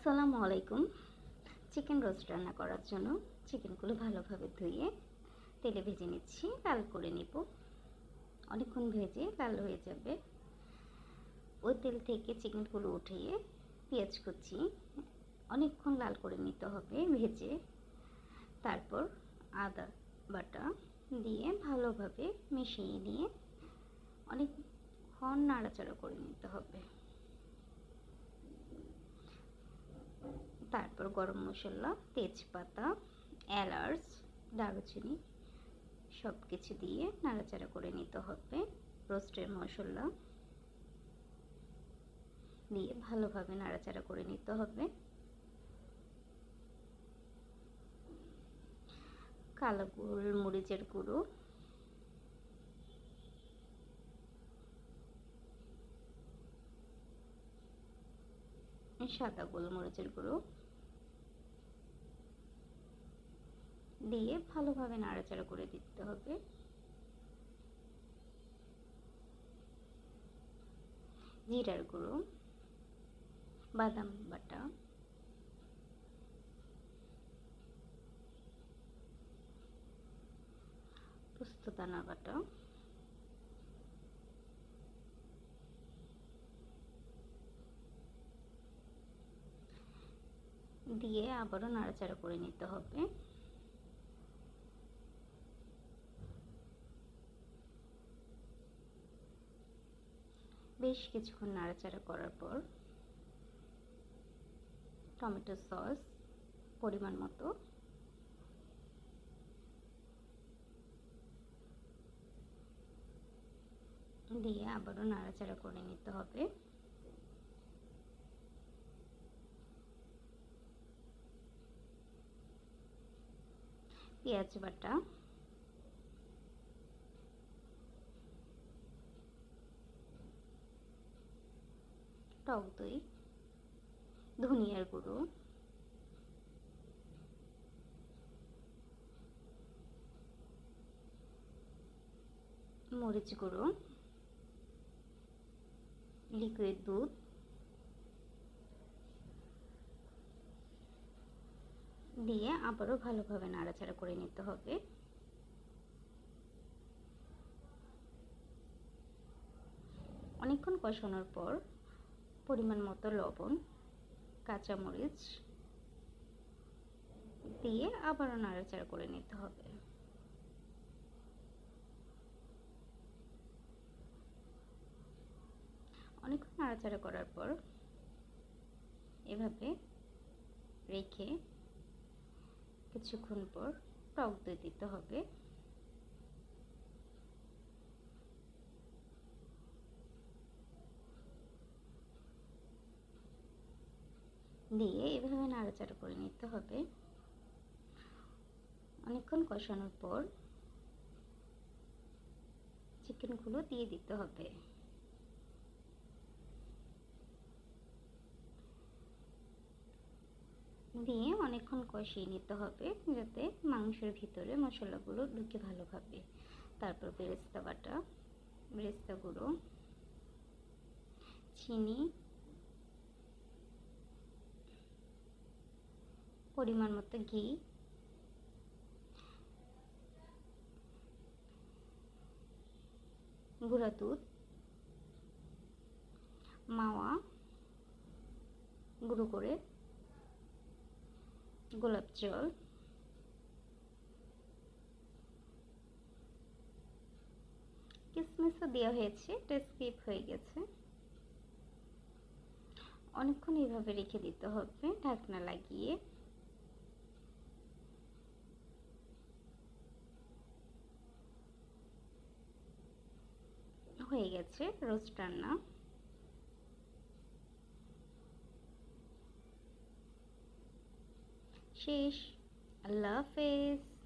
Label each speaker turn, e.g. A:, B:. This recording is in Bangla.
A: আসসালামু আলাইকুম। চিকেন রোস্ট রান্না করার জন্য চিকেনগুলো ভালোভাবে ধুয়ে তেলে ভেজে নিচ্ছি, লাল করে নিব। অনেকক্ষণ ভেজে লাল হয়ে যাবে। ওই তেল থেকে চিকেনগুলো উঠিয়ে পেঁয়াজ কুচি অনেকক্ষণ লাল করে নিতে হবে ভেজে। তারপর আদা বাটা দিয়ে ভালোভাবে মিশিয়ে নিয়ে অনেকক্ষণ নাড়াচাড়া করে নিতে হবে। তারপর গরম মশলা, তেজপাতা, এলাচ, দারুচিনি সব কিছু দিয়ে নাড়াচাড়া করে নিতে হবে। রোস্টের মশলা দিয়ে ভালোভাবে নাড়াচাড়া করে নিতে হবে। কালো গোলমরিচের গুঁড়ো সাদা গোলমরিচের গুঁড়ো দিয়ে ভালোভাবে নাড়াচাড়া করে দিতে হবে। জিরার গুঁড়ো, বাদাম বাটা পোস্তদানা বাটা দিয়ে আবারও নাড়াচাড়া করে নিতে হবে। বেশ কিছুক্ষণ নাড়াচাড়া করার পর টমেটো সস পরিমাণ মতো দিয়ে আবারও নাড়াচাড়া করে নিতে হবে। পেঁয়াজ বাটা টক দই ধনিয়ার গুঁড়ো মরিচ গুঁড়ো লিকুইড দুধ দিয়ে আবারও ভালোভাবে নাড়াচাড়া করে নিতে হবে। অনেকক্ষণ কষানোর পর পরিমাণ মতো লবণ, কাঁচামরিচ দিয়ে আবারও নাড়াচাড়া করে নিতে হবে। অনেকক্ষণ নাড়াচাড়া করার পর এভাবে রেখে কিছুক্ষণ পর টক দই দিতে হবে। দিয়ে এভাবে নাড়াচাড়া করে নিতে হবে। অনেকক্ষণ কষানোর পর চিকেনগুলো দিয়ে দিতে হবে। দিয়ে অনেকক্ষণ কষিয়ে নিতে হবে যাতে মাংসের ভিতরে মশলাগুলো ঢুকে ভালোভাবে। তারপর বেরেস্তা বাটা, বেরেস্তা গুঁড়ো, চিনি, পরিমাণ মতো ঘি, গুঁড়া দুধ, মাওয়া, গুঁড়ো করে গোলাপ জল। কিসমিসও দেওয়া হয়েছে এটা স্কিপ হয়ে গেছে। অনেকক্ষণ এইভাবে রেখে দিতে হবে, ঢাকনা লাগিয়ে। হয়ে গেছে রোস্ট রান্না। শেষ। আল্লাহ হাফেজ।